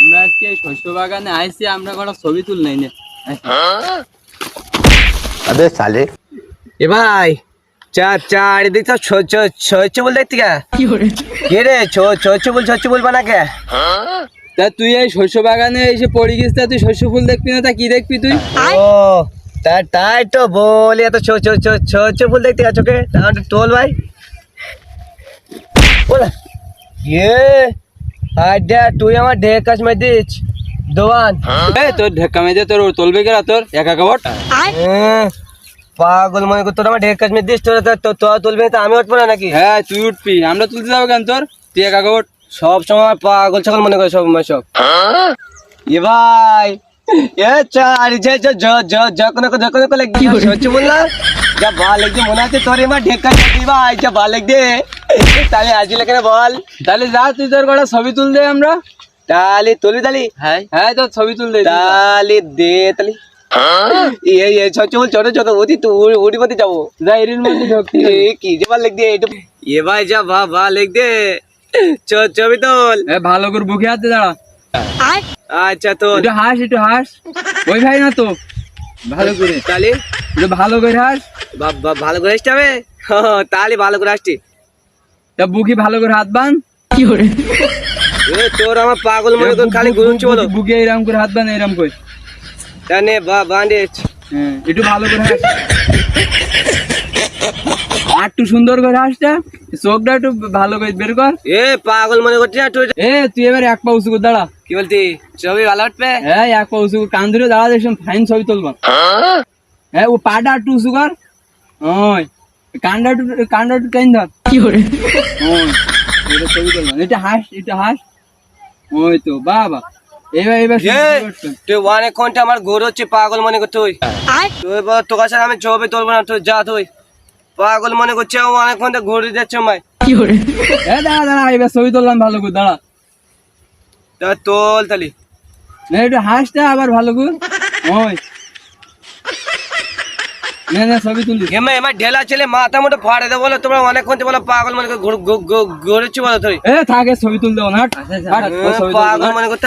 আমরা আজকে শস্য বাগানে আইছি আমরা কোনো ছবি তুল নাই। আরে সালে। এ ভাই চা চা এদিক তো সহ্য বল দেখতি কে? রে সহ্য বল ছ ছ বল বানা কে? তা তুই এই শস্য বাগানে এসে পড়ে গিস তা তুই শস্য ফুল দেখবি না তা কি দেখবি তুই? ও তা তাই তো বলি এত সহ্য ফুল দেখতে গেছো তা টোল ভাই। বল। ইয়ে আড্ডা তুই আমার ঢেক কাজ মে দিস। দোয়ান। এ তোর ঢেক্কা মেজে তোর তুলবে কেরা তোর? একা কাবট হ্যাঁ, পাগল মনে কর তোর আমার ঢেক কাজ মে দিস তোরা তো তো তুলবে তো আমি উঠবো না নাকি? হ্যাঁ তুই উঠবি আমরা তুলতে যাব কেন তোর? তুই একা কাবট সব সময় পাগল ছাগল মনে করে সব সব। এ ভাই এ চারি যে যে জ জ যখন যখন লাগি সহ্য বললা যা ভালো লাগছে মনে আছে তোর এবার ঢেকা দিবি ভাই যা ভালো লাগছে তাহলে আসলে কেন বল। তাহলে যা তুই তোর কটা ছবি তুল দে আমরা। তাহলে তুলি তালি হ্যাঁ। হ্যাঁ তোর ছবি তুল দে। তাহলে দে তালি এই এই সহ্য ছোট ছোট ওদি তো উড়ি মধ্যে যাব। যা এরির মধ্যে ঢোক। এ কি যে ভালো লাগছে এটা। এ ভাই যা ভালো লাগছে চ ছবি তোল। ভালো করে বুকে হাতে দাঁড়া। আচ্ছা একটু হাস একটু হাস। ওই ভাই না তো। ভালো করে। তাহলে? ভালো করে হাস। বা- বা- ভালো করে আসতে হবে? তাহলে ভালো করে আসছি তা বুকি ভালো করে হাত বান কি করে? তোর আমার পাগল মনে কর খালি গুনছি বলো। বুকে এরম করে হাত বান এরম করে। জানে বা বান্ডেজ হ্যাঁ একটু ভালো করে হাস আর একটু সুন্দর করে হাসটা চোখটা একটু ভালো করে বের কর। এ পাগল মনে করছিস তুই এ তুই এবার এক পা উঁচু করে দাঁড়া। কি বলতি? ছবি ভালো উঠবে? হ্যাঁ এক পা উঁচু কান ধরে দাঁড়া দেখছিলাম ফাইন ছবি তুলবা। হ্যাঁ ও পাটা একটু উঁচু কর। ওই। কানটা একটু কানটা একটু টেন ধর? ওই এটা ছবি এটা হাস এটা হাস। ওই তো বাবা। এবার এবার তুই আমার ঘোর হচ্ছে পাগল মনে কর তুই। তুই এবার তোর কাছে আমি ছবি তুলবো না তুই যা তুই। পাগল মনে করছে ও অনেক ঘণ্টা ঘুরে যাচ্ছে আমায়। এ দাঁড়া দাঁড়া এবার ছবি তুললাম ভালো করে দাঁড়া। তা তোল তালি। না একটু হাসটা আবার ভালো করে। ওই না না ছবি তুলি এমা এমা ঢেলা ছেলে মাথা মোটা ফাড়ে দেবো বলো তোমরা অনেক ঘণ্টা বলো পাগল মনে করে ঘুরেছি বলো তুই। এ থাকে ছবি তুলতে না পাগল। মনে করতে